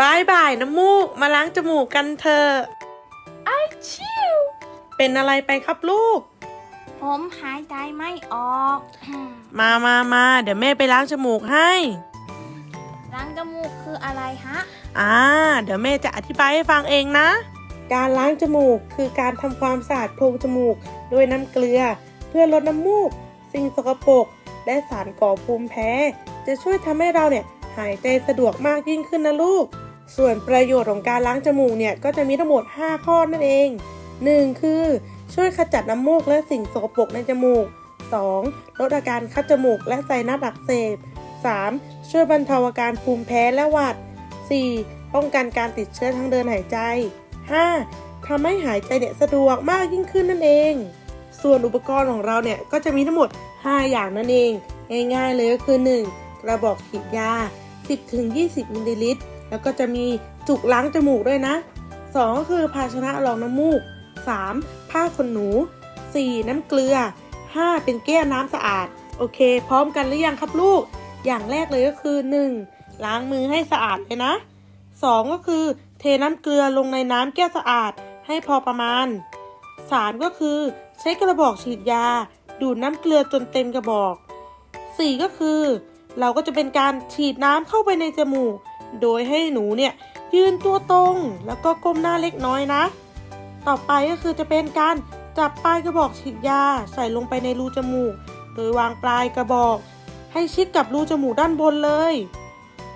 บายบายน้ำมูก มาล้างจมูกกันเถอะไอชิวเป็นอะไรไปครับลูก ผมหายใจไม่ออก มามามาเดี๋ยวแม่ไปล้างจมูกให้ ล้างจมูกคืออะไรฮะ อ่า เดี๋ยวแม่จะอธิบายให้ฟังเองนะ การล้างจมูกคือการทำความสะอาดโพรงจมูกด้วยน้ำเกลือ เพื่อลดน้ำมูก สิ่งสกปรกและสารก่อภูมิแพ้ จะช่วยทำให้เราเนี่ยหายใจสะดวกมากยิ่งขึ้นนะลูก ส่วนประโยชน์ของการล้างจมูกเนี่ยก็จะมีทั้งหมด 5 ข้อนั่นเอง 1. คือช่วยขจัดน้ำมูกและสิ่งสกปรกในจมูก 2. ลดอาการคัดจมูกและไซนัสอักเสบ 3. ช่วยบรรเทาอาการภูมิแพ้และหวัด 4. ป้องกันการติดเชื้อทางเดินหายใจ 5. ทำให้หายใจเนี่ยสะดวกมากยิ่งขึ้นนั่นเอง ส่วนอุปกรณ์ของเราเนี่ยก็จะมีทั้งหมด 5 อย่างนั่นเอง ง่ายๆเลยก็คือ 1. กระบอกฉีดยา 10-20มิลลิลิตร แล้วก็จะมีจุกล้างจมูกด้วยนะ 2 ก็คือภาชนะรองน้ำมูก 3. ผ้าขนหนู 4. น้ำเกลือ 5. เป็นแก้วน้ำสะอาด โอเค พร้อมกันหรือยังครับลูก อย่างแรกเลยก็คือ 1. ล้างมือให้สะอาดเลยนะ 2. ก็คือ เทน้ำเกลือลงในน้ำแก้วสะอาดให้พอประมาณ 3. ก็คือ ใช้กระบอกฉีดยา ดูดน้ำเกลือจนเต็มกระบอก 4. ก็คือ เราก็จะเป็นการฉีดน้ำเข้าไปในจมูก โดยให้หนูเนี่ยยืนตัวตรงแล้วก็ก้มหน้าเล็กน้อยนะ ต่อไปก็คือจะเป็นการจับปลายกระบอกฉีดยาใส่ลงไปในรูจมูก โดยวางปลายกระบอก ให้ชิดกับรูจมูกด้านบนเลย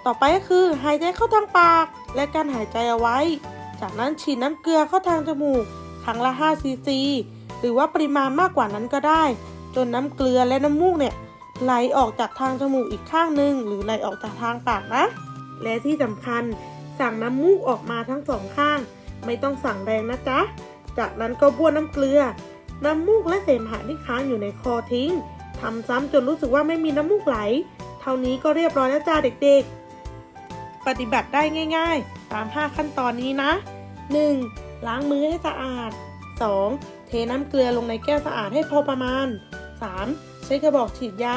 ต่อไปก็คือหายใจเข้าทางปาก และการหายใจเอาไว้ จากนั้นฉีดน้ำเกลือเข้าทางจมูกครั้งละ5ซีซีหรือว่าปริมาณมากกว่านั้นก็ได้ จนน้ำเกลือและน้ำมูกเนี่ย ไหลออกจากทางจมูกอีกข้างหนึ่งหรือไหลออกจากทางปากนะ และที่สำคัญสั่งน้ำมูกออกมาทั้งสองข้าง ไม่ต้องสั่งแรงนะจ๊ะ จากนั้นก็บ้วนน้ำเกลือ น้ำมูกและเสมหะที่ค้างอยู่ในคอทิ้งทำซ้ำจนรู้สึกว่าไม่มีน้ำมูกไหล เท่านี้ก็เรียบร้อยแล้วจ้าเด็กๆ ปฏิบัติได้ง่าย ๆ ตาม 5 ขั้นตอนนี้นะ 1. ล้างมือให้สะอาด 2. เทน้ำเกลือลงในแก้วสะอาดให้พอประมาณ 3. ใช้กระบอกฉีดยา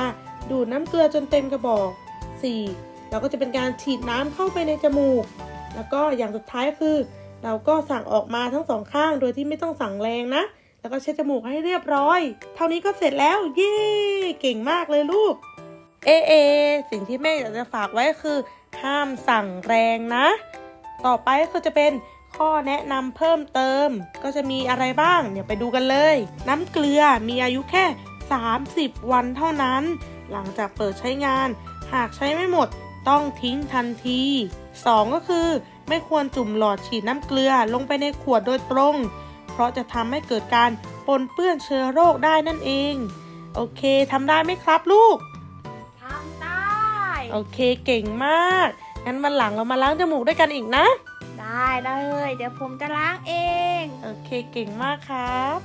ดูดน้ำเกลือจนเต็มกระบอก 4. เราก็จะเป็นการฉีดน้ำเข้าไปในจมูก แล้วก็อย่างสุดท้ายก็คือ เราก็สั่งออกมาทั้งสองข้างโดยที่ไม่ต้องสั่งแรงนะ แล้วก็เช็ดจมูกให้เรียบร้อย เท่านี้ก็เสร็จแล้ว เย้เก่งมากเลยลูก เอเอสิ่งที่แม่อยากจะฝากไว้คือ ห้ามสั่งแรงนะ ต่อไปก็คือจะเป็นข้อแนะนำเพิ่มเติม ก็จะมีอะไรบ้าง เดี๋ยวไปดูกันเลย น้ำเกลือมีอายุแค่ 30 วันเท่านั้น หลังจากเปิดใช้งาน หากใช้ไม่หมดต้องทิ้งทันที 2 ก็คือ ไม่ควรจุ่มหลอดฉีดน้ำเกลือลงไปในขวดโดยตรง เพราะจะทำให้เกิดการปนเปื้อนเชื้อโรคได้นั่นเอง โอเคทำได้ไหมครับลูกทำได้ โอเคเก่งมาก งั้นวันหลังเรามาล้างจมูกด้วยกันอีกนะ ได้เลย เดี๋ยวผมจะล้างเอง โอเคเก่งมากครับ